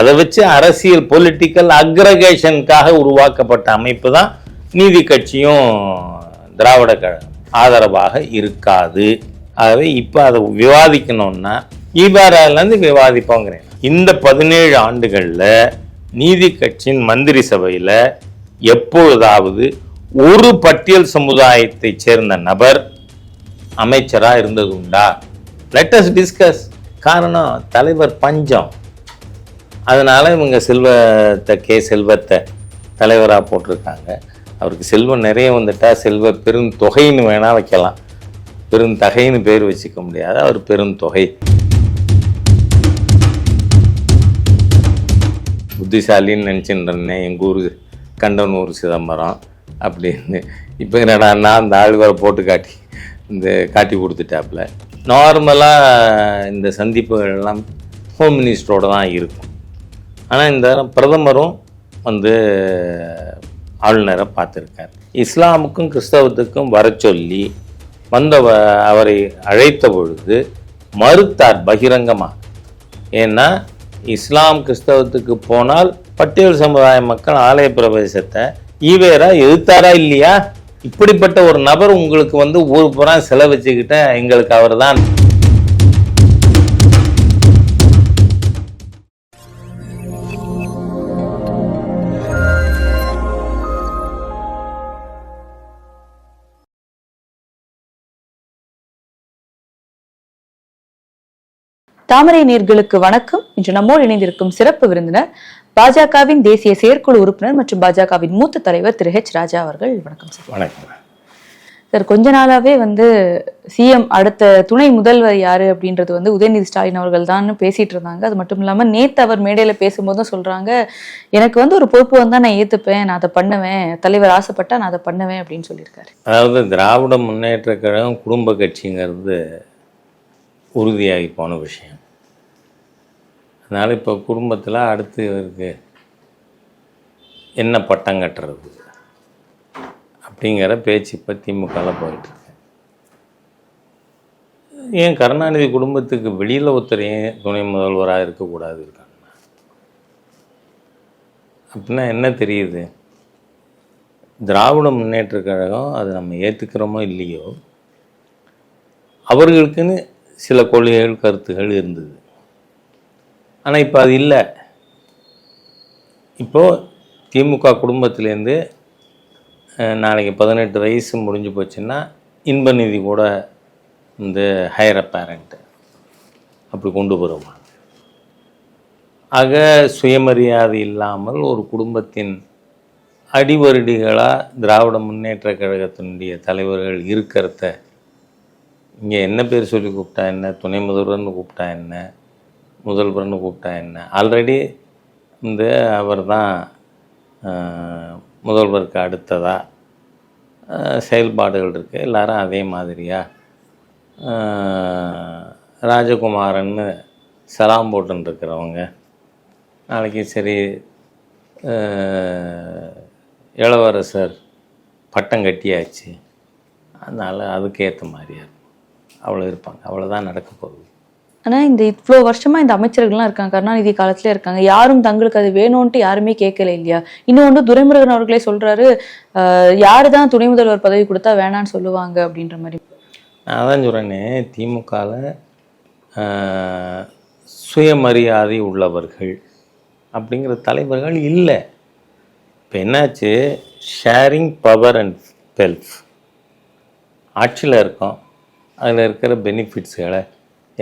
அதை வச்சு அரசியல் பொலிட்டிக்கல் அக்ரகேஷனுக்காக உருவாக்கப்பட்ட அமைப்பு தான் நீதி கட்சியும் திராவிட கழகம் ஆதரவாக இருக்காது. ஆகவே இப்போ அதை விவாதிக்கணும்னா ஈபாராலேருந்து விவாதிப்போங்கிறேன். இந்த பதினேழு ஆண்டுகளில் நீதி கட்சியின் மந்திரி சபையில் எப்பொழுதாவது ஒரு பட்டியல் சமுதாயத்தைச் சேர்ந்த நபர் அமைச்சராக இருந்தது உண்டா? லெட்டஸ் டிஸ்கஸ் காரணம் தலைவர் பஞ்சம். அதனால் இவங்க செல்வத்தை கே செல்வத்தை தலைவராக போட்டிருக்காங்க. அவருக்கு செல்வம் நிறைய வந்துட்டால் செல்வ பெருந்தொகைன்னு வேணால் வைக்கலாம். பெருந்தகைன்னு பேர் வச்சுக்க முடியாது. அவர் பெருந்தொகை புத்திசாலின்னு நினச்சிட்டு இருந்தேன். எங்கள் ஊர் கண்டனூர் சிதம்பரம் அப்படின்னு. இப்போ என்னடான்னா அந்த ஆழ்வரை போட்டு காட்டி இந்த காட்டி கொடுத்துட்டாப்புல. நார்மலாக இந்த சந்திப்புகள் எல்லாம் ஹோம் மினிஸ்டரோடு தான் இருக்கும். ஆனால் இந்த பிரதமரும் வந்து ஆளுநரை பார்த்துருக்கார். இஸ்லாமுக்கும் கிறிஸ்தவத்துக்கும் வர சொல்லி வந்த அவரை அழைத்த பொழுது மறுத்தார் பகிரங்கமாக. ஏன்னா இஸ்லாம் கிறிஸ்தவத்துக்கு போனால் பட்டியல் சமுதாய மக்கள் ஆலய பிரவேசத்தை ஈவேரா எதிர்த்தாரா இல்லையா? இப்படிப்பட்ட ஒரு நபர் உங்களுக்கு வந்து ஊர் புறம் செலவச்சுக்கிட்ட எங்களுக்கு அவர் தான் தாமரை நேர்களுக்கு வணக்கம். இன்று நம்மோடு இணைந்திருக்கும் சிறப்பு விருந்தினர் பாஜகவின் தேசிய செயற்குழு உறுப்பினர் மற்றும் பாஜகவின் மூத்த தலைவர் திரு ஹெச் ராஜா அவர்கள். வணக்கம் சார். வணக்கம். சார் கொஞ்ச நாளாவே வந்து சிஎம் அடுத்த துணை முதல்வர் யாரு அப்படின்றது வந்து உதயநிதி ஸ்டாலின் அவர்கள் தான் பேசிட்டு இருந்தாங்க. அது மட்டும் இல்லாம நேத்து அவர் மேடையில பேசும்போதும் சொல்றாங்க எனக்கு வந்து ஒரு பொறுப்பு வந்தா நான் ஏத்துப்பேன் நான் அதை பண்ணுவேன் தலைவர் ஆசைப்பட்டா நான் அதை பண்ணுவேன் அப்படின்னு சொல்லியிருக்காரு. அதாவது திராவிட முன்னேற்ற கழகம் குடும்ப கட்சிங்கிறது உறுதியாகி போன விஷயம். அதனால் இப்போ குடும்பத்தில் அடுத்து இவருக்கு என்ன பட்டம் கட்டுறது அப்படிங்கிற பேச்சு இப்போ திமுகவில் போயிட்டுருக்கு. ஏன் கருணாநிதி குடும்பத்துக்கு வெளியில் ஒருத்தர் ஏன் துணை முதல்வராக இருக்கக்கூடாது இருக்காங்க? அப்படின்னா என்ன தெரியுது? திராவிட முன்னேற்ற கழகம் அது நம்ம ஏற்றுக்கிறோமோ இல்லையோ? அவர்களுக்குன்னு சில கொள்கைகள் கருத்துகள் இருந்தது. ஆனால் இப்போ அது இல்லை. இப்போது திமுக குடும்பத்திலேருந்து நாளைக்கு பதினெட்டு வயசு முடிஞ்சு போச்சுன்னா இன்ப நிதி கூட இந்த ஹையர் பேரண்ட்டு அப்படி கொண்டு வருவாங்க ஆக சுயமரியாதை இல்லாமல் ஒரு குடும்பத்தின் அடிவருடிகளாக திராவிட முன்னேற்ற கழகத்தினுடைய தலைவர்கள் இருக்கிறத இங்கே என்ன பேர் சொல்லி கூப்பிட்டா என்ன? துணை முதல்வர்னு கூப்பிட்டா என்ன? முதல்வர்னு கூப்பிட்டா என்ன? ஆல்ரெடி இந்த அவர் தான் முதல்வருக்கு அடுத்ததாக செயல்பாடுகள் இருக்குது எல்லாரும் அதே மாதிரியாக ராஜகுமாரன்னு சலாம் போட்டுன்னு இருக்கிறவங்க நாளைக்கு சரி இளவரசர் பட்டம் கட்டியாச்சு. அதனால் அதுக்கேற்ற மாதிரியாக மாதிரியா இருக்கும். அவ்வளோ இருப்பாங்க. அவ்வளோதான் நடக்க போகுது. ஆனால் இந்த இவ்வளோ வருஷமாக இந்த அமைச்சர்கள்லாம் இருக்காங்க. கருணாநிதி காலத்துல இருக்காங்க. யாரும் தங்களுக்கு அது வேணும்ன்ட்டு யாருமே கேட்கல இல்லையா? இன்னொன்று துரைமுருகன் அவர்களே சொல்கிறாரு யாரு தான் துணை முதல்வர் பதவி கொடுத்தா வேணான்னு சொல்லுவாங்க அப்படின்ற மாதிரி. நான் தான் சொல்கிறேனே திமுகவில் சுயமரியாதை உள்ளவர்கள் அப்படிங்கிற தலைவர்கள் இல்லை. இப்போ என்னாச்சு? ஷேரிங் பவர் அண்ட் வெல்த் ஆட்சியில் இருக்கோம். அதில் இருக்கிற பெனிஃபிட்ஸ்களை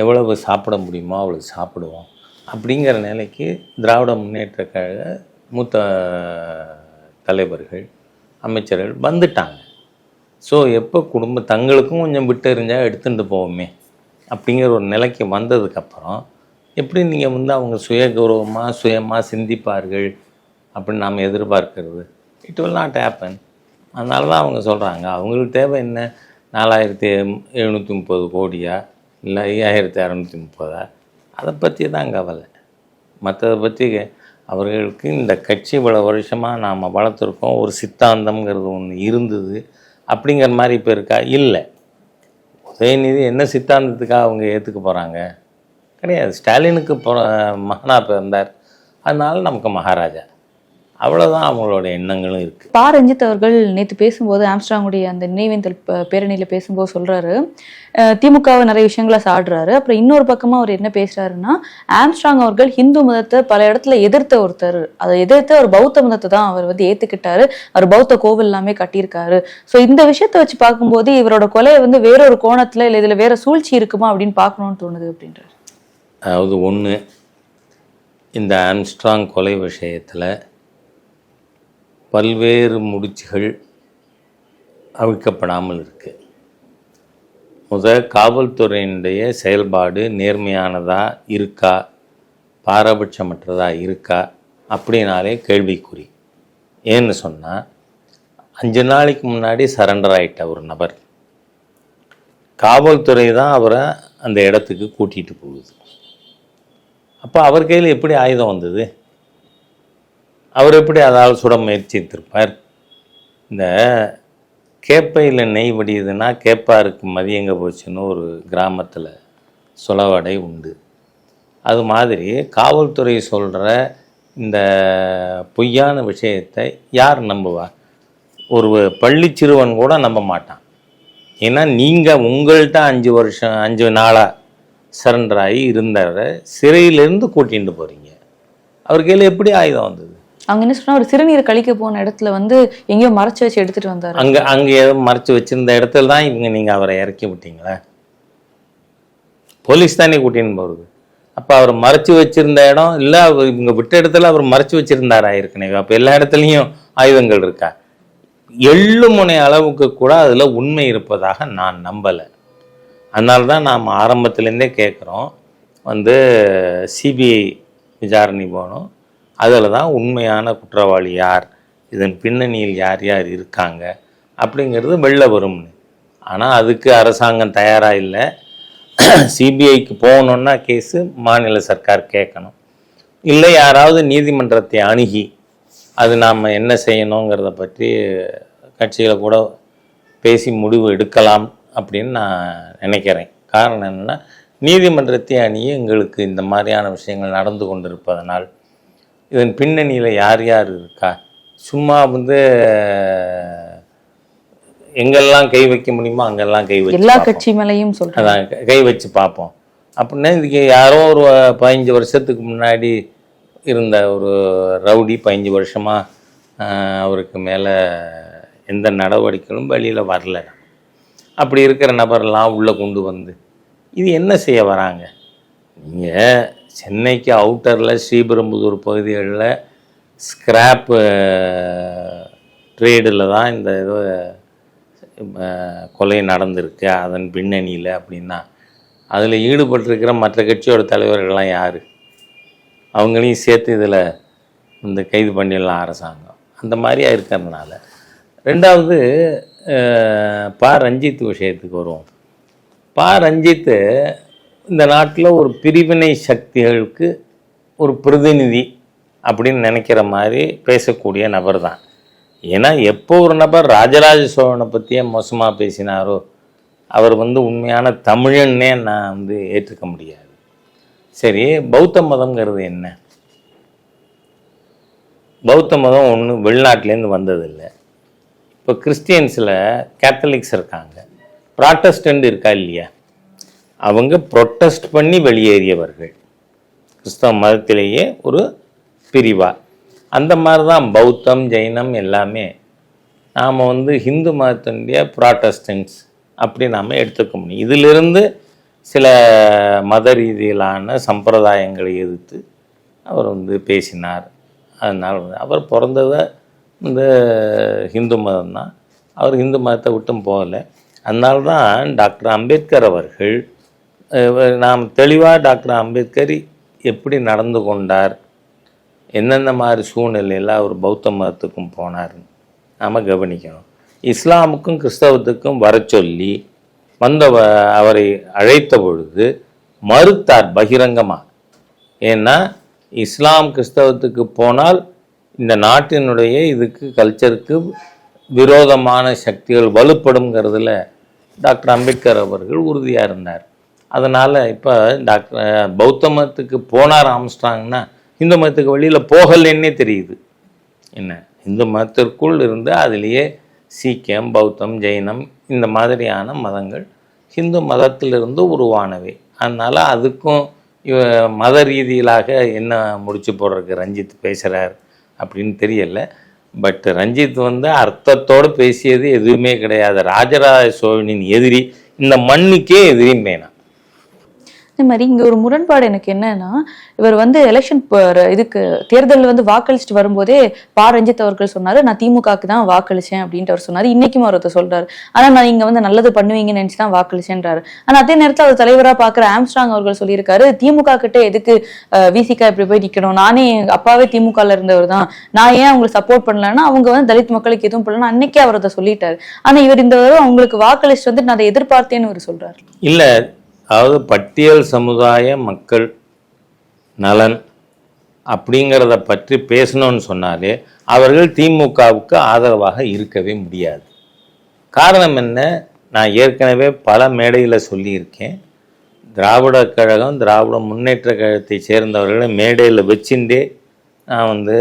எவ்வளவு சாப்பிட முடியுமோ அவ்வளவு சாப்பிடுவோம். அப்படிங்கிற நிலைக்கு திராவிட முன்னேற்ற கழக மூத்த தலைவர்கள் அமைச்சர்கள் வந்துட்டாங்க. ஸோ எப்போ குடும்ப தங்களுக்கும் கொஞ்சம் விட்டு எறிஞ்சால் எடுத்துகிட்டு போவோமே அப்படிங்கிற ஒரு நிலைக்கு வந்ததுக்கப்புறம் எப்படி நீங்கள் வந்து அவங்க சுய கௌரவமாக சுயமாக சிந்திப்பார்கள் அப்படின்னு நாம் எதிர்பார்க்கிறது? இட் வில் நாட் ஹேப்பன் அதனால தான் அவங்க சொல்கிறாங்க அவங்களுக்கு தேவை என்ன? நாலாயிரத்தி எழுநூற்றி முப்பது கோடியாக இல்லை ஐயாயிரத்தி அறநூற்றி முப்பதா. அதை பற்றி தான் கவலை. மற்றதை பற்றி அவர்களுக்கு இந்த கட்சி இவ்வளோ வருஷமாக நாம் வளர்த்துருக்கோம் ஒரு சித்தாந்தம்ங்கிறது ஒன்று இருந்தது அப்படிங்கிற மாதிரி இப்போ இருக்கா? இல்லை. உதயநிதி என்ன சித்தாந்தத்துக்காக அவங்க ஏற்றுக்க போகிறாங்க கிடையாது. ஸ்டாலினுக்கு பிற மகனாக பிறந்தார். அதனால் நமக்கு மகாராஜா. அவ்வளோதான் அவங்களோட எண்ணங்களும் இருக்குது பா ரஞ்சித் அவர்கள் நேற்று பேசும்போது ஆம்ஸ்ட்ராங்குடைய அந்த நினைவேந்தல் பேரணியில பேசும்போது சொல்றாரு. அஹ் திமுகவை நிறைய விஷயங்களை சாடுறாரு. அப்புறம் இன்னொரு பக்கமா அவர் என்ன பேசுறாருன்னா ஆம்ஸ்ட்ராங் அவர்கள் ஹிந்து மதத்தை பல இடத்துல எதிர்த்த ஒருத்தர். அதை எதிர்த்து அவர் பௌத்த மதத்தை தான் அவர் வந்து ஏத்துக்கிட்டாரு. அவர் பௌத்த கோவில் எல்லாமே கட்டியிருக்காரு. ஸோ இந்த விஷயத்தை வச்சு பார்க்கும்போது இவரோட கொலையை வந்து வேறொரு கோணத்துல இல்லை இதுல வேற சூழ்ச்சி இருக்குமா அப்படின்னு பார்க்கணும்னு தோணுது அப்படின்றாரு. அதாவது ஒன்று இந்த ஆம்ஸ்ட்ராங் கொலை விஷயத்தில் பல்வேறு முடிச்சுகள் அவிழ்க்கப்படாமல் இருக்குது முத காவல்துறையினுடைய செயல்பாடு நேர்மையானதா இருக்கா? பாரபட்சமற்றதா இருக்கா? அப்படின்னாலே கேள்விக்குறி. ஏன்னு சொன்னால் அஞ்சு நாளைக்கு முன்னாடி சரண்டர் ஆகிட்ட ஒரு நபர் காவல்துறை தான் அவரை அந்த இடத்துக்கு கூட்டிகிட்டு போகுது. அப்போ அவர் கையில் எப்படி ஆயுதம் வந்தது? அவர் எப்படி அதால் சுட முயற்சித்திருப்பார்? இந்த கேப்பையில் நெய் வடியுதுன்னா கேப்பாருக்கு மதியங்க போச்சுன்னு ஒரு கிராமத்தில் சுலவடை உண்டு. அது மாதிரி காவல்துறை சொல்கிற இந்த பொய்யான விஷயத்தை யார் நம்புவா? ஒரு பள்ளி சிறுவன் கூட நம்ப மாட்டான். ஏன்னா நீங்கள் உங்கள்கிட்ட அஞ்சு வருஷம் அஞ்சு நாளாக சரண்டராகி இருந்தவரை சிறையிலேருந்து கூட்டிகிட்டு போகிறீங்க அவர் கையில் எப்படி ஆயுதம் வந்தது? அங்க என்ன சொன்னா ஒரு சிறுநீர் கழிக்க போன இடத்துல வந்து எங்கேயோ மறைச்சு வச்சு எடுத்துட்டு வந்தாரு. அங்கே அங்கே ஏதோ மறைச்சு வச்சிருந்த இடத்துல தான் இவங்க நீங்கள் அவரை இறக்கி விட்டீங்களா? போலீஸ் தானே கூட்டின்னு போகிறது அப்போ அவர் மறைச்சு வச்சிருந்த இடம் இல்லை அவர் இவங்க விட்ட இடத்துல அவர் மறைச்சு வச்சிருந்தாரா ஏற்கனவே? அப்போ எல்லா இடத்துலையும் ஆயுதங்கள் இருக்கா? எள்ளு முனை அளவுக்கு கூட அதில் உண்மை இருப்பதாக நான் நம்பலை. அதனால தான் நாம் ஆரம்பத்துலேருந்தே கேட்குறோம் வந்து சிபிஐ விசாரணை போகணும். அதில் தான் உண்மையான குற்றவாளி யார்? இதன் பின்னணியில் யார் யார் இருக்காங்க? அப்படிங்கிறது வெளில வரும்னு ஆனால் அதுக்கு அரசாங்கம் தயாராக இல்லை. சிபிஐக்கு போகணுன்னா கேஸு மாநில சர்க்கார் கேட்கணும். இல்லை யாராவது நீதிமன்றத்தை அணுகி அது நாம் என்ன செய்யணுங்கிறத பற்றி கட்சிகளை கூட பேசி முடிவு எடுக்கலாம் அப்படின்னு நான் நினைக்கிறேன். காரணம் என்னென்னா நீதிமன்றத்தை அணியே எங்களுக்கு இந்த மாதிரியான விஷயங்கள் நடந்து கொண்டிருப்பதனால் இதன் பின்னணியில் யார் யார் இருக்கா? சும்மா வந்து எங்கெல்லாம் கை வைக்க முடியுமோ அங்கெல்லாம் கை வச்சு எல்லா. கட்சி மேலையும் அதான் க- வச்சு பார்ப்போம். அப்படின்னா இதுக்கு யாரோ ஒரு பதினஞ்சு வருஷத்துக்கு முன்னாடி இருந்த ஒரு ரவுடி பதினஞ்சு வருஷமாக அவருக்கு மேலே எந்த நடவடிக்கைகளும் வெளியில் வரல. அப்படி இருக்கிற நபரெல்லாம் உள்ளே கொண்டு வந்து இது என்ன செய்ய வராங்க? நீங்கள் சென்னைக்கு அவுட்டரில் ஸ்ரீபெரும்புதூர் பகுதிகளில் ஸ்கிராப்பு ட்ரேடில் தான் இந்த இது கொலை நடந்திருக்கு அதன் பின்னணியில் அப்படின்னா. அதில் ஈடுபட்டிருக்கிற மற்ற கட்சியோட தலைவர்கள்லாம் யார்? அவங்களையும் சேர்த்து இதில் இந்த கைது பண்ணிடலாம் அரசாங்கம். அந்த மாதிரியா இருக்கிறதுனால. ரெண்டாவது பா. ரஞ்சித் விஷயத்துக்கு வருவோம். பா. ரஞ்சித்து இந்த நாட்டில் ஒரு பிரிவினை சக்திகளுக்கு ஒரு பிரதிநிதி அப்படின்னு நினைக்கிற மாதிரி பேசக்கூடிய நபர் தான். ஏன்னா எப்போ ஒரு நபர் ராஜராஜ சோழனை பற்றியே மோசமாக பேசினாரோ அவர் வந்து உண்மையான தமிழன்னே நான் வந்து ஏற்றுக்க முடியாது. சரி பௌத்த மதம்ங்கிறது என்ன? பௌத்த மதம் ஒன்று வெளிநாட்டிலேருந்து வந்ததில்லை. இப்போ கிறிஸ்டியன்ஸில் கேத்தலிக்ஸ் இருக்காங்க. ப்ராட்டஸ்டன்ட் இருக்கா இல்லையா? அவங்க ப்ரொட்டஸ்ட் பண்ணி வெளியேறியவர்கள். கிறிஸ்தவ மதத்திலேயே ஒரு பிரிவா. அந்த மாதிரி தான் பௌத்தம் ஜெயினம் எல்லாமே. நாம் வந்து ஹிந்து மதத்தினுடைய ப்ராட்டஸ்டன்ஸ் அப்படி நாம் எடுத்துக்க முடியும். இதிலிருந்து சில மத ரீதியிலான சம்பிரதாயங்களை எதிர்த்து அவர் வந்து பேசினார். அதனால் வந்து அவர் பிறந்ததை இந்த ஹிந்து மதம் தான் அவர் ஹிந்து மதத்தை விட்டும் போகலை. அதனால்தான் டாக்டர் அம்பேத்கர் அவர்கள் நாம் தெளிவாக டாக்டர் அம்பேத்கர் எப்படி நடந்து கொண்டார் எந்தெந்த மாதிரி சூழ்நிலையில் அவர் பௌத்த மதத்துக்கும் போனார் நாம் கவனிக்கணும். இஸ்லாமுக்கும் கிறிஸ்தவத்துக்கும் வர சொல்லி வந்த வ- அவரை அழைத்த பொழுது மறுத்தார் பகிரங்கமாக. ஏன்னா இஸ்லாம் கிறிஸ்தவத்துக்கு போனால் இந்த நாட்டினுடைய இதுக்கு கல்ச்சருக்கு விரோதமான சக்திகள் வலுப்படுங்கிறதுல டாக்டர் அம்பேத்கர் அவர்கள் உறுதியாக இருந்தார். அதனால் இப்போ டாக்டர் பௌத்த மதத்துக்கு போனார் ஆரம்பிச்சிட்டாங்கன்னா இந்து மதத்துக்கு வெளியில் போகலைன்னே தெரியுது. என்ன? இந்து மதத்திற்குள் இருந்து அதிலேயே சீக்கியம் பௌத்தம் ஜெயினம் இந்த மாதிரியான மதங்கள் ஹிந்து மதத்திலிருந்து உருவானவை. அதனால் அதுக்கும் இவ மத ரீதியிலாக என்ன முடிச்சு போடுறதுக்கு ரஞ்சித் பேசுகிறார் அப்படின்னு தெரியலை. பட் ரஞ்சித் வந்து அர்த்தத்தோடு பேசியது எதுவுமே கிடையாது. ராஜராஜ சோழனின் எதிரி இந்த மண்ணுக்கே எதிரியும் வேணாம் அதே மாதிரி இங்க ஒரு முரண்பாடு எனக்கு என்னன்னா இவர் வந்து எலெக்ஷன் இதுக்கு தேர்தலில் வந்து வாக்களிச்சுட்டு வரும்போதே பா. ரஞ்சித் அவர்கள் சொன்னாரு நான் திமுகக்கு தான் வாக்களிச்சேன் அப்படின்ட்டு அவர் சொன்னாரு. இன்னைக்கும் அவர் சொல்றாரு. ஆனா நான் இங்க வந்து நல்லது பண்ணுவீங்கன்னு நினச்சி தான் வாக்களிச்சேன்றாரு. ஆனா அதே நேரத்துல அவர் தலைவரா பார்க்குற ஆம்ஸ்ட்ராங் அவர்கள் சொல்லியிருக்காரு திமுக கிட்ட எதுக்கு விசிகா இப்படி போய் நிக்கணும்? நானே அப்பாவே திமுகல இருந்தவர் தான். நான் ஏன் அவங்களை சப்போர்ட் பண்ணலன்னா அவங்க வந்து தலித் மக்களுக்கு எதுவும் பண்ணலன்னா அன்னைக்கே அவர் அதை சொல்லிட்டாரு. ஆனா இவர் இந்த அவங்களுக்கு வாக்களிச்சு வந்து நான் அதை எதிர்பார்த்தேன்னு அவர் சொல்றாரு. இல்லை அதாவது பட்டியல் சமுதாய மக்கள் நலன் அப்படிங்கிறத பற்றி பேசணும்னு சொன்னாலே அவர்கள் திமுகவுக்கு ஆதரவாக இருக்கவே முடியாது. காரணம் என்ன? நான் ஏற்கனவே பல மேடையில் சொல்லியிருக்கேன். திராவிட கழகம் திராவிட முன்னேற்ற கழகத்தை சேர்ந்தவர்களை மேடையில் வச்சுட்டே நான் வந்து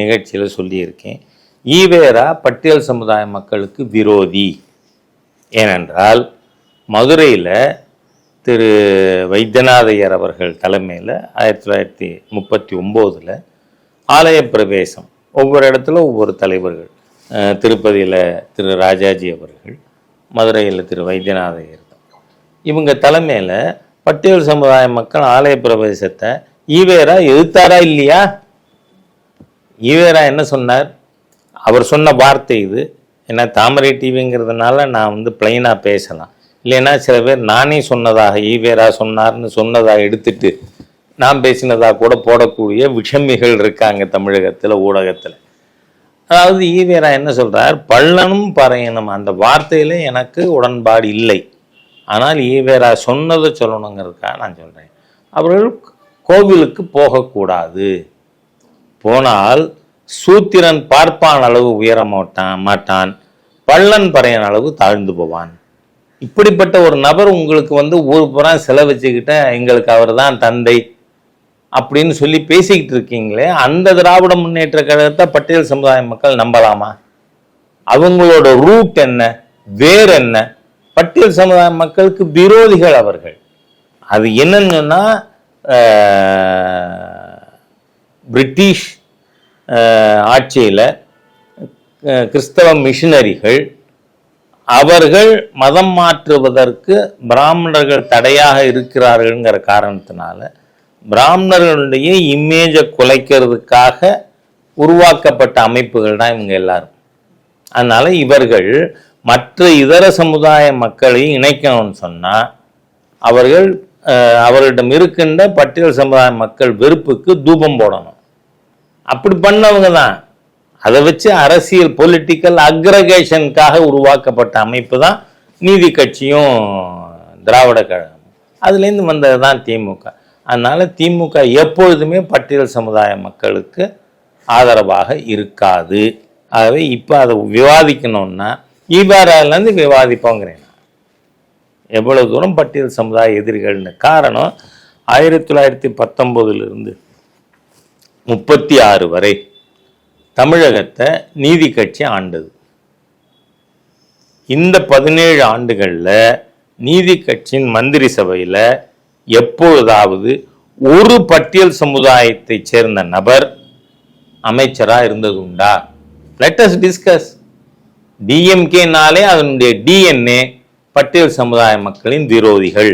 நிகழ்ச்சியில் சொல்லியிருக்கேன். ஈவேரா பட்டியல் சமுதாய மக்களுக்கு விரோதி. ஏனென்றால் மதுரையில் திரு வைத்தியநாதையர் அவர்கள் தலைமையில் ஆயிரத்தி தொள்ளாயிரத்தி முப்பத்தி ஒம்போதில் ஆலய பிரவேசம். ஒவ்வொரு இடத்துல ஒவ்வொரு தலைவர்கள். திருப்பதியில் திரு ராஜாஜி அவர்கள் மதுரையில் திரு வைத்தியநாதையர். இவங்க தலைமையில் பட்டியல் சமுதாய மக்கள் ஆலய பிரவேசத்தை ஈவேரா எதிர்த்தாரா இல்லையா? ஈவேரா என்ன சொன்னார்? அவர் சொன்ன வார்த்தை இது. ஏன்னா தாமரை டிவிங்கிறதுனால நான் வந்து பிளைனாக பேசலாம். இல்லைன்னா சில பேர் நானே சொன்னதாக ஈவேரா சொன்னார்னு சொன்னதாக எடுத்துட்டு நான் பேசினதாக கூட போடக்கூடிய விஷமிகள் இருக்காங்க தமிழகத்தில் ஊடகத்தில். அதாவது ஈவேரா என்ன சொல்கிறார் பள்ளனும் பறையனும் அந்த வார்த்தையில எனக்கு உடன்பாடு இல்லை. ஆனால் ஈவேரா சொன்னதை சொல்லணுங்கிறதுக்காக நான் சொல்கிறேன் அவர்கள் கோவிலுக்கு போகக்கூடாது. போனால் சூத்திரன் பார்ப்பான் அளவு உயர மாட்டான் மாட்டான். பள்ளன் பறையன் அளவு தாழ்ந்து போவான். இப்படிப்பட்ட ஒரு நபர் உங்களுக்கு வந்து ஊர் புறா செலவச்சுக்கிட்ட எங்களுக்கு அவர் தான் தந்தை அப்படின்னு சொல்லி பேசிக்கிட்டு இருக்கீங்களே அந்த திராவிட முன்னேற்ற கழகத்தை பட்டியல் சமுதாய மக்கள் நம்பலாமா? அவங்களோட ரூட் என்ன? வேர் என்ன? பட்டியல் சமுதாய மக்களுக்கு விரோதிகள் அவர்கள். அது என்னன்னா பிரிட்டிஷ் ஆட்சியில் கிறிஸ்தவ மிஷினரிகள் அவர்கள் மதம் மாற்றுவதற்கு பிராமணர்கள் தடையாக இருக்கிறார்கள்ங்கிற காரணத்தினால பிராமணர்களுடைய இமேஜை குலைக்கிறதுக்காக உருவாக்கப்பட்ட அமைப்புகள் தான் இவங்க எல்லாரும். அதனால் இவர்கள் மற்ற இதர சமுதாய மக்களையும் இணைக்கணும்னு சொன்னால் அவர்கள் அவர்களிடம் இருக்கின்ற பட்டியல் சமுதாய மக்கள் வெறுப்புக்கு தூபம் போடணும். அப்படி பண்ணவங்க தான். அதை வச்சு அரசியல் பொலிட்டிக்கல் அக்ரகேஷனுக்காக உருவாக்கப்பட்ட அமைப்பு தான் நீதி கட்சியும் திராவிட கழகம். அதுலேருந்து வந்தது தான் திமுக. அதனால் திமுக எப்பொழுதுமே பட்டியல் சமுதாய மக்களுக்கு ஆதரவாக இருக்காது. ஆகவே இப்போ அதை விவாதிக்கணும்னா ஈவாரிலேருந்து விவாதிப்போங்கிறேன் எவ்வளோ எவ்வளவு தூரம் பட்டியல் சமுதாய எதிரிகள்னு. காரணம் ஆயிரத்தி தொள்ளாயிரத்தி பத்தொம்போதுலேருந்து முப்பத்தி ஆறு வரை தமிழகத்தை நீதி கட்சி ஆண்டது. இந்த பதினேழு ஆண்டுகளில் நீதி கட்சியின் மந்திரி சபையில் எப்பொழுதாவது ஒரு பட்டியல் சமுதாயத்தைச் சேர்ந்த நபர் அமைச்சராக இருந்தது உண்டா? லெட்டஸ் டிஸ்கஸ் டிஎம்கேனாலே அதனுடைய டிஎன்ஏ பட்டியல் சமுதாய மக்களின் விரோதிகள்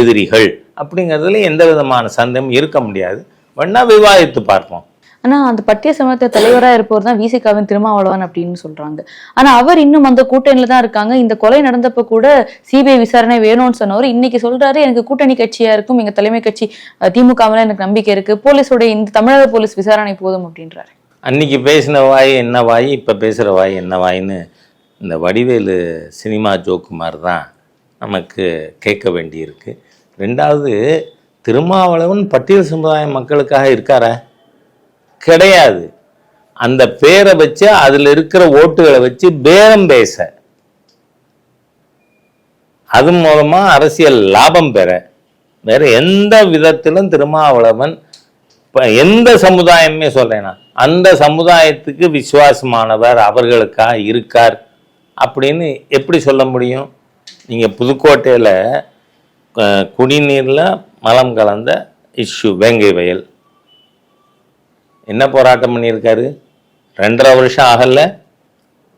எதிரிகள் அப்படிங்கிறதுல எந்த விதமான சந்தேகம் இருக்க முடியாது. வேணா விவாதித்து பார்ப்போம். ஆனா அந்த பட்டிய சமூகத்தை தலைவராக இருப்பவர் தான் விசிகாவின் திருமாவளவன் அப்படின்னு சொல்றாங்க. ஆனா அவர் இன்னும் அந்த கூட்டணியில தான் இருக்காங்க. இந்த கொலை நடந்தப்ப கூட சிபிஐ விசாரணை வேணும்னு சொன்னவர். இன்னைக்கு சொல்றாரு எனக்கு கூட்டணி கட்சியா இருக்கும் எங்க தலைமை கட்சி திமுகவில் எனக்கு நம்பிக்கை இருக்கு. போலீஸோட இந்த தமிழக போலீஸ் விசாரணை போதும் அப்படின்றாரு. அன்னைக்கு பேசின வாய் என்ன வாய் இப்போ பேசுகிற வாய் என்ன வாயின்னு இந்த வடிவேலு சினிமா ஜோக்கு மாதிரி தான் நமக்கு கேட்க வேண்டியிருக்கு. ரெண்டாவது திருமாவளவன் பட்டியல் சமுதாய மக்களுக்காக இருக்காரா? கிடையாது. அந்த பேரை வச்சு அதில் இருக்கிற ஓட்டுகளை வச்சு பேரம் பேச. அது மூலமா அரசியல் லாபம் பெற. வேற எந்த விதத்திலும் திருமாவளவன் இப்போ எந்த சமுதாயமே சொல்றேன்னா நான். அந்த சமுதாயத்துக்கு விசுவாசமானவர் அவர்களுக்கா இருக்கார் அப்படின்னு எப்படி சொல்ல முடியும்? நீங்கள் புதுக்கோட்டையில் குடிநீரில் மலம் கலந்த இஷ்யூ வேங்கை வயல். என்ன போராட்டம் பண்ணியிருக்காரு? ரெண்டரை வருஷம் ஆகல.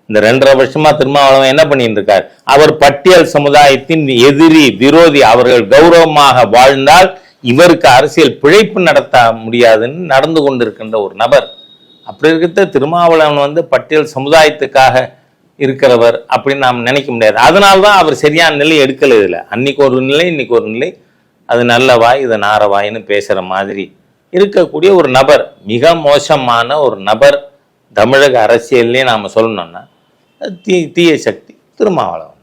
இந்த ரெண்டரை வருஷமா திருமாவளவன் என்ன பண்ணியிருக்கார் அவர் பட்டியல் சமுதாயத்தின் எதிரி விரோதி அவர்கள் கௌரவமாக வாழ்ந்தால் இவருக்கு அரசியல் பிழைப்பு நடத்த முடியாதுன்னு நடந்து கொண்டிருக்கின்ற ஒரு நபர். அப்படி இருக்கிற திருமாவளவன் வந்து பட்டியல் சமுதாயத்துக்காக இருக்கிறவர் அப்படின்னு நாம் நினைக்க முடியாது. அதனால தான் அவர் சரியான நிலை எடுக்கல இதில். அன்னைக்கு ஒரு நிலை இன்னைக்கு ஒரு நிலை. அது நல்ல வாய் இது நார வாய்ன்னு பேசுகிற மாதிரி இருக்கக்கூடிய ஒரு நபர் மிக மோசமான ஒரு நபர் தமிழக அரசியல்லே நாம் சொல்லணும்னா தீ தீய சக்தி திருமாவளவன்.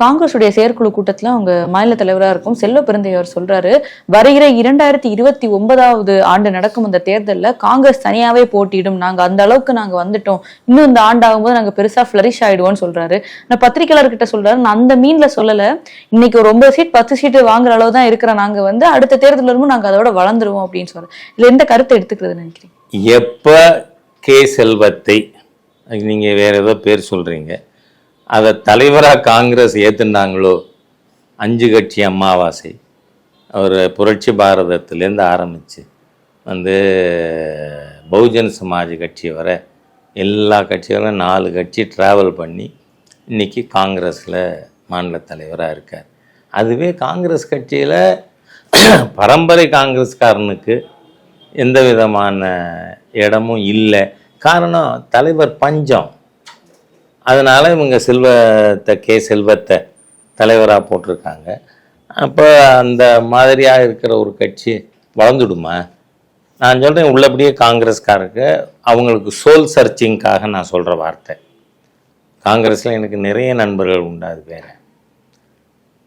காங்கிரஸ் உடைய செயற்குழு கூட்டத்துல அவங்க மாநில தலைவரா இருக்கும். செல்வ பெருந்தை அவர் சொல்றாரு வருகிற இரண்டாயிரத்தி இருபத்தி ஒன்பதாவது ஆண்டு நடக்கும் அந்த தேர்தலில் காங்கிரஸ் தனியாவே போட்டியிடும். நாங்க அந்த அளவுக்கு நாங்க வந்துட்டோம். இன்னும் இந்த ஆண்டு ஆகும்போது நாங்க பெருசா ஃபிளரிஷ் ஆயிடுவோம்னு சொல்றாரு. நான் பத்திரிகையாளர்கிட்ட சொல்றாரு நான் அந்த மீன்ல சொல்லல. இன்னைக்கு ஒரு ஒன்பது சீட் பத்து சீட்டு வாங்குற அளவு தான் இருக்கிற நாங்க வந்து அடுத்த தேர்தல் வரும்போது நாங்க அதோட வளர்ந்துருவோம் அப்படின்னு சொல்றேன் இதுல எந்த கருத்தை எடுத்துக்கிறது நினைக்கிறேன் எப்போ கே செல்வத்தை நீங்கள் வேற ஏதோ பேர் சொல்கிறீங்க அதை தலைவராக காங்கிரஸ் ஏற்றுனாங்களோ அஞ்சு கட்சி அமாவாசை. அவர் புரட்சி பாரதத்துலேருந்து ஆரம்பித்து வந்து பகுஜன் சமாஜ் கட்சி வர எல்லா கட்சிகளும் நாலு கட்சி ட்ராவல் பண்ணி இன்னைக்கு காங்கிரஸில் மாநில தலைவராக இருக்கார். அதுவே காங்கிரஸ் கட்சியில் பரம்பரை காங்கிரஸ்காரனுக்கு எந்த விதமான இடமும் இல்லை. காரணம் தலைவர் பஞ்சம். அதனால் இவங்க செல்வத்தை கே செல்வத்தை தலைவராக போட்டிருக்காங்க. அப்போ அந்த மாதிரியாக இருக்கிற ஒரு கட்சி வளர்ந்துடுமா? நான் சொல்கிறேன் உள்ளபடியே காங்கிரஸ்காரருக்கு அவங்களுக்கு சோல் சர்ச்சிங்காக நான் சொல்கிற வார்த்தை. காங்கிரஸில் எனக்கு நிறைய நண்பர்கள் உண்டு அது வேறு.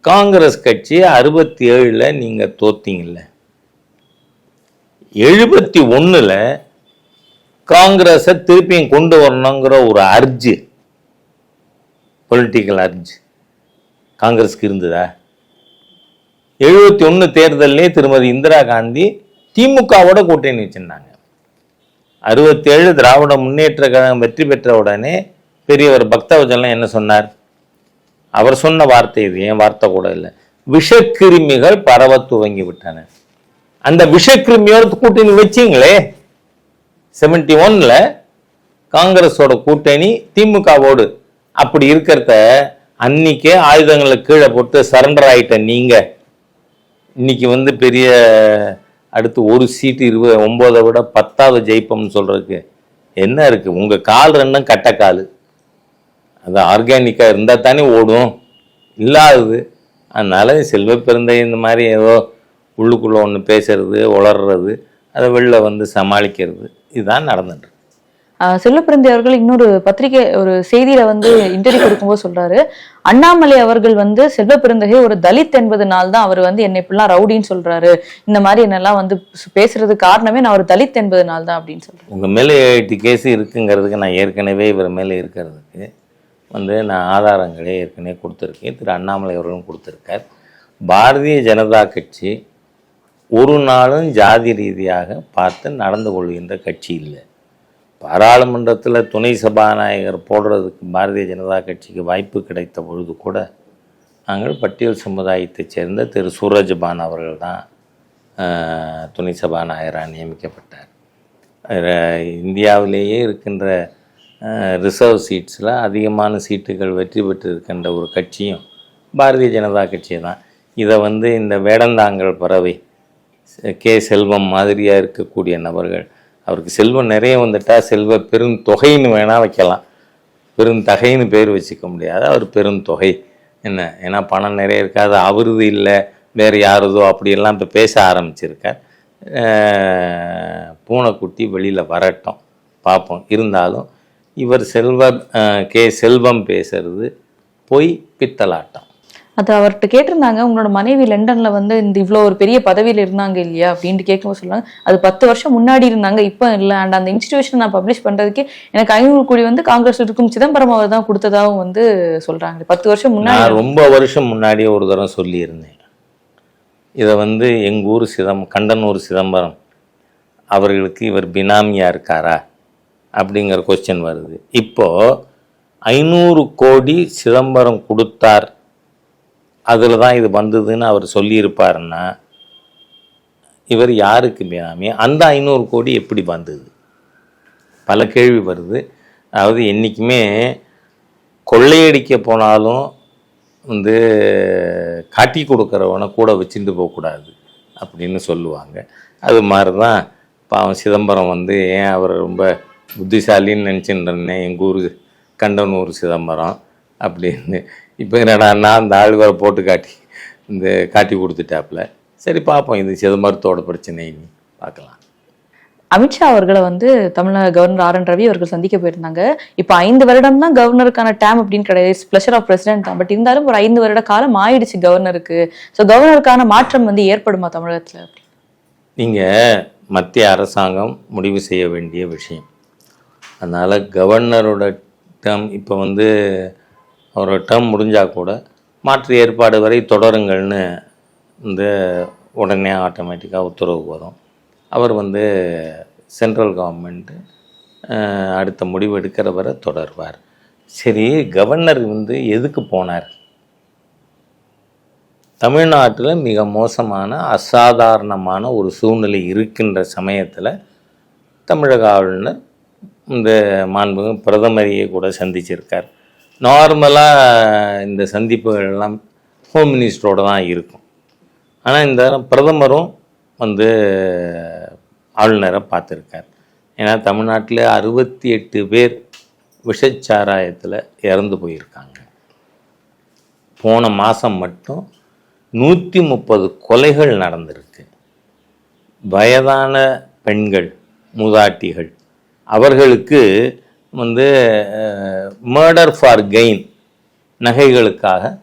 காங்கிரஸ் கட்சி அறுபத்தி ஏழில் நீங்கள் தோத்தீங்கல்ல. எழுபத்தி ஒன்றில் காங்கிரஸை திருப்பியும் கொண்டு வரணுங்கிற ஒரு அர்ஜு பொலிட்டிக்கல் அர்ஜ் காங்கிரஸ்க்கு இருந்ததா? எழுபத்தி ஒன்று தேர்தலே திருமதி இந்திரா காந்தி திமுகவோட கூட்டணி வச்சிருந்தாங்க. அறுபத்தேழு திராவிட முன்னேற்ற கழகம் வெற்றி பெற்ற உடனே பெரியவர் பக்தவஜலம் என்ன சொன்னார்? அவர் சொன்ன வார்த்தை இது ஏன் வார்த்தை கூட இல்லை. விஷக்கிருமிகள் பரவ துவங்கி விட்டன. அந்த விஷக்கிருமியோட கூட்டணி வச்சிங்களே. செவன்டி ஒன்ல காங்கிரஸோட கூட்டணி திமுகவோடு அப்படி இருக்கிறத அன்னைக்கே ஆயுதங்களை கீழே போட்டு சரண்டர் ஆயிட்ட நீங்க. இன்னைக்கு வந்து பெரிய அடுத்து ஒரு சீட்டு இருபது ஒம்போதை விட பத்தாவது ஜெயிப்போம்னு சொல்றதுக்கு என்ன இருக்கு? உங்க கால் ரெண்டும் கட்ட கால். அது ஆர்கானிக்காக இருந்தால் தானே ஓடும். இல்லாதது. அதனால செல்வ பெருந்தை இந்த மாதிரி ஏதோ உள்ளுக்குள்ளே ஒன்று பேசுறது உளர்றது அதை வெளில வந்து சமாளிக்கிறது. இதுதான் நடந்துட்டு செல்லுப்பிரந்தி அவர்கள் இன்னொரு பத்திரிகை ஒரு செய்தியில வந்து இன்டர்வியூ கொடுக்கும்போது சொல்றாரு. அண்ணாமலை அவர்கள் வந்து செல்வப்பிரந்தகை ஒரு தலித் என்பதனால தான் அவர் வந்து என்னை இப்படிலாம் ரவுடின்னு சொல்றாரு. இந்த மாதிரி என்னெல்லாம் வந்து பேசுறது காரணமே நான் ஒரு தலித் என்பதனால தான் அப்படின்னு சொல்றேன் உங்கள் மேலே எட்டு கேஸ் இருக்குங்கிறதுக்கு நான் ஏற்கனவே இவர் மேலே இருக்கிறதுக்கு வந்து நான் ஆதாரங்களே ஏற்கனவே கொடுத்துருக்கேன். திரு அண்ணாமலை அவர்களும் கொடுத்துருக்கார். பாரதிய ஜனதா கட்சி ஒரு நாளும் ஜாதி ரீதியாக பார்த்து நடந்து கொள்கின்ற கட்சி இல்லை. பாராளுமன்றத்தில் துணை சபாநாயகர் போடுறதுக்கு பாரதிய ஜனதா கட்சிக்கு வாய்ப்பு கிடைத்த பொழுது கூட நாங்கள் பட்டியல் சமுதாயத்தைச் சேர்ந்த திரு சூரஜ்பான் அவர்கள் தான் துணை சபாநாயகராக நியமிக்கப்பட்டார். இந்தியாவிலேயே இருக்கின்ற ரிசர்வ் சீட்ஸில் அதிகமான சீட்டுகள் வெற்றி பெற்று இருக்கின்ற ஒரு கட்சியும் பாரதிய ஜனதா கட்சி தான். இதை வந்து இந்த வேடந்தாங்கல் பறவை கே செல்வம் மாதிரியாக இருக்கக்கூடிய நபர்கள் அவருக்கு செல்வம் நிறைய வந்துட்டால் செல்வ பெருந்தொகைன்னு வேணால் வைக்கலாம். பெருந்தகைன்னு பேர் வச்சுக்க முடியாது. அவர் பெருந்தொகை என்ன? ஏன்னா பணம் நிறைய இருக்காது. அவரது இல்லை. வேறு யாருதோ அப்படியெல்லாம் இப்போ பேச ஆரம்பிச்சிருக்கார். பூனைக்குட்டி வெளியில் வரட்டும். பார்ப்போம். இருந்தாலும் இவர் செல்வ கே செல்வம் பேசுறது பொய் பித்தலாட்டம். அது அவர்கிட்ட கேட்டிருந்தாங்க உங்களோட மனைவி லண்டன்ல வந்து இந்த இவ்வளோ ஒரு பெரிய பதவியில் இருந்தாங்க இல்லையா? அப்படின்ட்டு கேட்கும்போது சொல்லுவாங்க. அது பத்து வருஷம் முன்னாடி இருந்தாங்க இப்போ இல்லை. அண்ட் அந்த இன்ஸ்டிடியூஷன் நான் பப்ளிஷ் பண்றதுக்கு எனக்கு ஐநூறு கோடி வந்து காங்கிரஸ் இருக்கும். சிதம்பரம் அவர் தான் கொடுத்ததாகவும் வந்து சொல்றாங்க. பத்து வருஷம் முன்னாடி நான் ரொம்ப வருஷம் முன்னாடியே ஒரு தரம் சொல்லியிருந்தேன். இதை வந்து எங்கள் ஊர் சிதம் கண்டனூர் சிதம்பரம் அவர்களுக்கு இவர் பினாமியா இருக்காரா? அப்படிங்கிற கொஸ்டின் வருது. இப்போ ஐநூறு கோடி சிதம்பரம் கொடுத்தார் அதில் தான் இது வந்ததுன்னு அவர் சொல்லியிருப்பாருன்னா இவர் யாருக்கு பினாமி அந்த ஐநூறு கோடி எப்படி வந்தது? பல கேள்வி வருது. அதாவது என்றைக்குமே கொள்ளையடிக்க போனாலும் வந்து காட்டி கொடுக்குறவனை கூட வச்சுட்டு போகக்கூடாது அப்படின்னு சொல்லுவாங்க. அது மாதிரி தான் பாவம் சிதம்பரம் வந்து ஏன் அவர் ரொம்ப புத்திசாலின்னு நினச்சிட்டு இருந்தேன். எங்கள் ஊர் கண்டனூர் சிதம்பரம் அப்படின்னு. இப்போ என்னடான்னா அந்த ஆழ்வரை போட்டு காட்டி இந்த காட்டி கொடுத்துட்டாப்புல. சரி பார்ப்போம் இது சிதம்பரத்தோட பிரச்சனைன்னு பார்க்கலாம் அமித்ஷா அவர்களை வந்து தமிழக கவர்னர் ஆர் என் ரவி அவர்கள் சந்திக்க போயிருந்தாங்க. இப்போ ஐந்து வருடம் தான் கவர்னருக்கான டேம் அப்படின்னு கிடையாது. பிளஷர் ஆஃப் பிரசிடென்ட் தான். பட் இருந்தாலும் ஒரு ஐந்து வருட காலம் ஆயிடுச்சு கவர்னருக்கு. ஸோ கவர்னருக்கான மாற்றம் வந்து ஏற்படுமா தமிழகத்துல? நீங்கள் மத்திய அரசாங்கம் முடிவு செய்ய வேண்டிய விஷயம். அதனால் கவர்னரோட டேர்ம் இப்போ வந்து ஒரு டேர்ம் முடிஞ்சால் கூட மாற்று ஏற்பாடு வரை தொடருங்கள்னு இந்த உடனே ஆட்டோமேட்டிக்காக உத்தரவு வரும். அவர் வந்து சென்ட்ரல் கவர்மெண்ட்டு அடுத்த முடிவு எடுக்கிற வரை தொடர்வார். சரி கவர்னர் வந்து எதுக்கு போனார்? தமிழ்நாட்டில் மிக மோசமான அசாதாரணமான ஒரு சூழ்நிலை இருக்கின்ற சமயத்தில் தமிழக ஆளுநர் இந்த மாண்புமிகு பிரதமரையே கூட சந்திச்சிருக்கார். நார்மலாக இந்த சந்திப்புகள்லாம் ஹோம் மினிஸ்டரோடு தான் இருக்கும். ஆனால் இந்த பிரதமரும் வந்து ஆளுநரை பார்த்துருக்கார். ஏன்னா தமிழ்நாட்டில் அறுபத்தி எட்டு பேர் விஷச்சாராயத்தில் இறந்து போயிருக்காங்க. போன மாதம் மட்டும் நூற்றி முப்பது கொலைகள் நடந்திருக்கு. வயதான பெண்கள் மூதாட்டிகள் அவர்களுக்கு வந்து மர்டர் ஃபார் கெயின் நகைகளுக்காக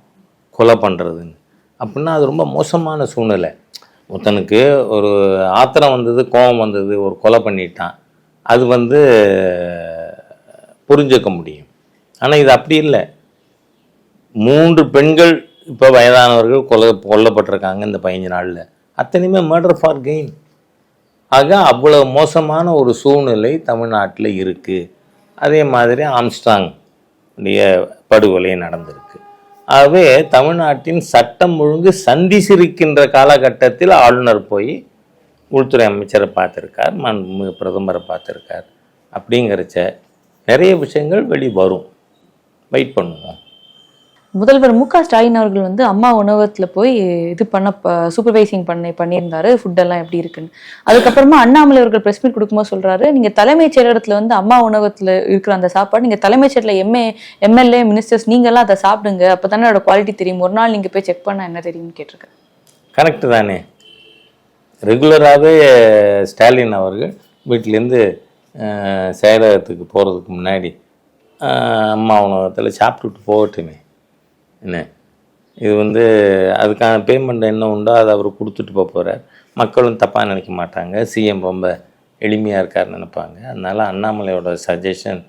கொலை பண்ணுறதுன்னு அப்படின்னா அது ரொம்ப மோசமான சூழ்நிலை. ஒருத்தனுக்கு ஒரு ஆத்திரம் வந்தது கோபம் வந்தது ஒரு கொலை பண்ணிட்டான். அது வந்து புரிஞ்சுக்க முடியும். ஆனால் இது அப்படி இல்லை. மூன்று பெண்கள் இப்போ வயதானவர்கள் கொலை கொல்லப்பட்டிருக்காங்க இந்த பதினஞ்சு நாளில். அத்தனையுமே மர்டர் ஃபார் கெயின் ஆக அவ்வளோ மோசமான ஒரு சூழ்நிலை தமிழ்நாட்டில் இருக்குது அதே மாதிரி ஆம்ஸ்டாங் உடைய படுகொலை நடந்திருக்கு. ஆகவே தமிழ்நாட்டின் சட்டம் ஒழுங்கு சந்திசிருக்கின்ற காலகட்டத்தில் ஆளுநர் போய் உள்துறை அமைச்சரை பார்த்துருக்கார் மாண்புமிகு பிரதமரை பார்த்துருக்கார். அப்படிங்கிறச்ச நிறைய விஷயங்கள் வெளி வரும் வெயிட் பண்ணுவோம். முதல்வர் மு க ஸ்டாலின் அவர்கள் வந்து அம்மா உணவகத்தில் போய் இது பண்ண சூப்பர்வைசிங் பண்ணி பண்ணியிருந்தாரு. ஃபுட்டெல்லாம் எப்படி இருக்குன்னு. அதுக்கப்புறமா அண்ணாமலை அவர்கள் பிரஸ் மீட் கொடுக்கும்போது சொல்கிறாரு நீங்கள் தலைமைச் செயலகத்தில் வந்து அம்மா உணவகத்தில் இருக்கிற அந்த சாப்பாடு நீங்கள் தலைமைச் செயலில் எம்ஏ எம்எல்ஏ மினிஸ்டர்ஸ் நீங்களெல்லாம் அதை சாப்பிடுங்க. அப்பதானே அதோட குவாலிட்டி தெரியும். ஒரு நாள் நீங்கள் போய் செக் பண்ணால் என்ன தெரியும்னு கேட்டிருக்கேன் கரெக்டு தானே. ரெகுலராகவே ஸ்டாலின் அவர்கள் வீட்டிலேருந்து செயலகத்துக்கு போகிறதுக்கு முன்னாடி அம்மா உணவகத்தில் சாப்பிட்டுட்டு போகட்டுமே. என்ன? இது வந்து அதுக்கான பேமெண்ட் என்ன உண்டோ அதை அவர் கொடுத்துட்டு போக போகிறார் மக்களும் தப்பாக நினைக்க மாட்டாங்க. சிஎம் ரொம்ப எளிமையாக இருக்காருன்னு நினைப்பாங்க. அதனால் அண்ணாமலையோட suggestion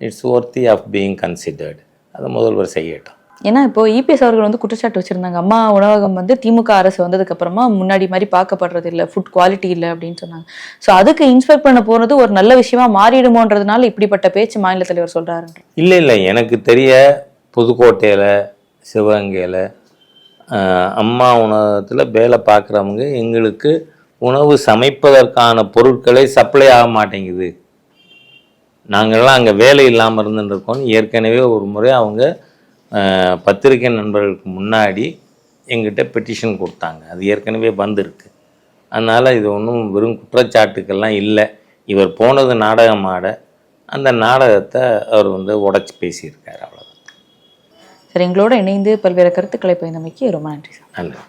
it's worthy of being considered அதை முதல்வர் செய்யட்டும். ஏன்னா இப்போ இபிஎஸ் அவர்கள் வந்து குற்றச்சாட்டு வச்சிருந்தாங்க. அம்மா உணவகம் வந்து திமுக அரசு வந்ததுக்கு அப்புறமா முன்னாடி மாதிரி பார்க்கப்படுறது இல்லை. ஃபுட் குவாலிட்டி இல்லை அப்படின்னு சொன்னாங்க. ஸோ அதுக்கு இன்ஸ்பெக்ட் பண்ண போறது ஒரு நல்ல விஷயமா மாறிடுமோன்றதுனால இப்படிப்பட்ட பேச்சு மாநில தலைவர் சொல்றாரு இல்லை இல்லை. எனக்கு தெரிய புதுக்கோட்டையில் சிவகங்கையில் அம்மா உணவகத்தில் வேலை பார்க்குறவங்க எங்களுக்கு உணவு சமைப்பதற்கான பொருட்களை சப்ளை ஆக மாட்டேங்குது. நாங்கள்லாம் அங்கே வேலை இல்லாமல் இருந்துருக்கோம்னு ஏற்கனவே ஒரு முறை அவங்க பத்திரிகை நண்பர்களுக்கு முன்னாடி எங்கிட்ட பெட்டிஷன் கொடுத்தாங்க. அது ஏற்கனவே வந்திருக்கு. அதனால் இது ஒன்றும் வெறும் குற்றச்சாட்டுக்கெல்லாம் இல்லை. இவர் போனது நாடகம் ஆட அந்த நாடகத்தை அவர் வந்து உடச்சி பேசியிருக்கார். சரி எங்களோட இணைந்து பல்வேறு கருத்துக்களை பயந்தமைக்கு ரொம்ப நன்றி சார். நல்லது